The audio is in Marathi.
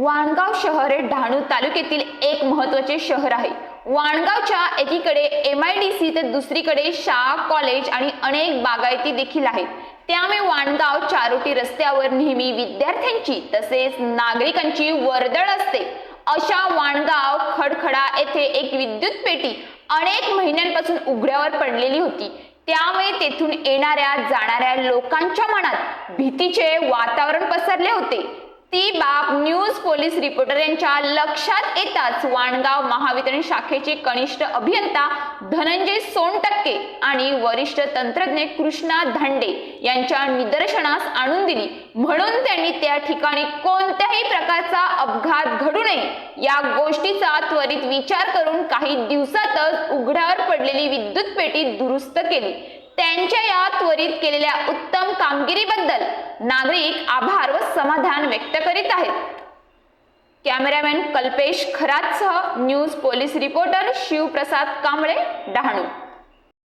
वाणगाव शहर हे डहाणू तालुक्यातील एक महत्त्वाचे शहर आहे. वाणगावच्या एकीकडे एम आय डी सी तर दुसरीकडे शाळा कॉलेज आणि अनेक बागायती देखील आहेत. त्यामुळे वाणगाव चारोटी रस्त्यावर नेहमी विद्यार्थ्यांची तसेच नागरिकांची वर्दळ असते. अशा वाणगाव खडखडा येथे एक विद्युत पेटी अनेक महिन्यांपासून उघड्यावर पडलेली होती. त्यामुळे तेथून येणाऱ्या जाणाऱ्या लोकांच्या मनात भीतीचे वातावरण पसरले होते. ती बाब न्यूज पोलीस रिपोर्टर यांच्या लक्षात येताच वाणगाव महावितरण शाखेचे कनिष्ठ अभियंता धनंजय सोनटक्के आणि वरिष्ठ तंत्रज्ञ कृष्णा धांडे यांच्या निदर्शनास आणून दिली. म्हणून त्यांनी त्या ठिकाणी कोणत्याही प्रकारचा अपघात घडू नये या गोष्टीचा त्वरित विचार करून काही दिवसातच उघड्यावर पडलेली विद्युत पेटी दुरुस्त केली. त्यांच्या या त्वरित केलेल्या उत्तम कामगिरीबद्दल नागरिक आभार व समाधान व्यक्त करीत आहेत. Cameraman Kalpesh खरातसह news police reporter Shivprasad Kamble Dahanu.